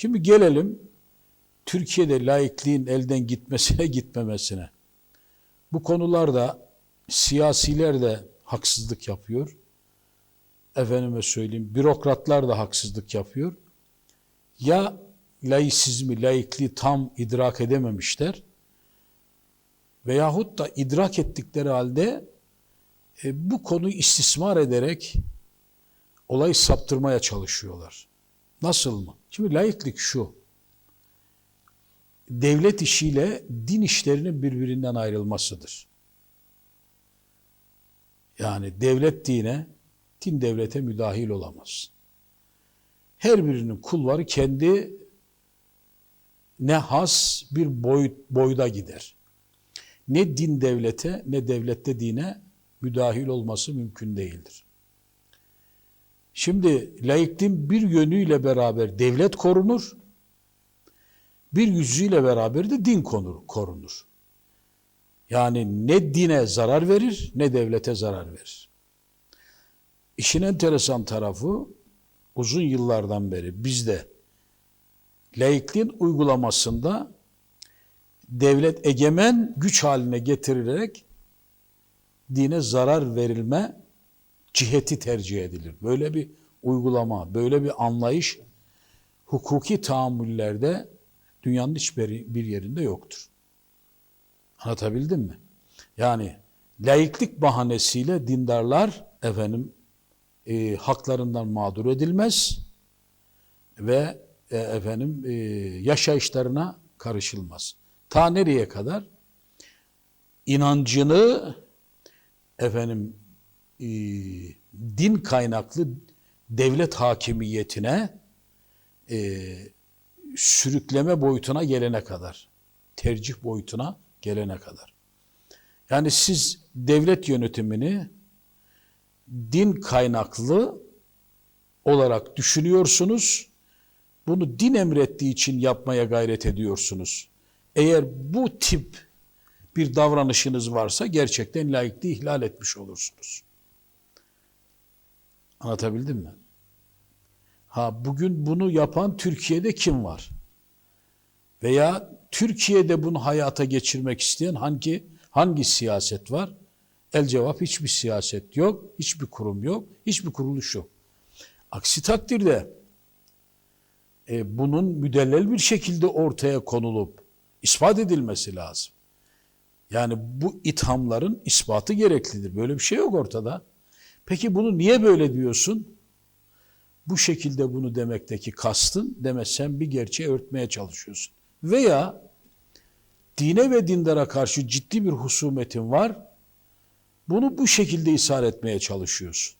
Şimdi gelelim Türkiye'de laikliğin elden gitmesine gitmemesine. Bu konularda siyasiler de haksızlık yapıyor. Efendime söyleyeyim bürokratlar da haksızlık yapıyor. Ya laisizmi, laikliği tam idrak edememişler veyahut da idrak ettikleri halde e, bu konuyu istismar ederek olayı saptırmaya çalışıyorlar. Nasıl mı? Şimdi laiklik şu. Devlet işiyle din işlerinin birbirinden ayrılmasıdır. Yani devlet dine, din devlete müdahil olamaz. Her birinin kulları kendi ne has bir boy, boyda gider. Ne din devlete ne devlette dine müdahil olması mümkün değildir. Şimdi laikliğin bir yönüyle beraber devlet korunur, bir yüzüyle beraber de din konur, korunur. Yani ne dine zarar verir ne devlete zarar verir. İşin enteresan tarafı uzun yıllardan beri bizde laikliğin uygulamasında devlet egemen güç haline getirilerek dine zarar verilme ciheti tercih edilir. Böyle bir uygulama, böyle bir anlayış hukuki tahammüllerde dünyanın hiçbir bir yerinde yoktur. Anlatabildim mi? Yani laiklik bahanesiyle dindarlar efendim e, haklarından mağdur edilmez ve e, efendim e, yaşayışlarına karışılmaz. Ta nereye kadar? İnancını efendim e, din kaynaklı devlet hakimiyetine e, sürükleme boyutuna gelene kadar, tercih boyutuna gelene kadar. Yani siz devlet yönetimini din kaynaklı olarak düşünüyorsunuz. Bunu din emrettiği için yapmaya gayret ediyorsunuz. Eğer bu tip bir davranışınız varsa gerçekten laikliği ihlal etmiş olursunuz. Anlatabildim mi? Ha bugün bunu yapan Türkiye'de kim var? Veya Türkiye'de bunu hayata geçirmek isteyen hangi hangi siyaset var? El cevap hiçbir siyaset yok, hiçbir kurum yok, hiçbir kuruluş yok. Aksi takdirde e, bunun müdellel bir şekilde ortaya konulup ispat edilmesi lazım. Yani bu ithamların ispatı gereklidir. Böyle bir şey yok ortada. Peki bunu niye böyle diyorsun? Bu şekilde bunu demekteki kastın demezsen bir gerçeği örtmeye çalışıyorsun. Veya dine ve dindara karşı ciddi bir husumetin var. Bunu bu şekilde ishar etmeye çalışıyorsun.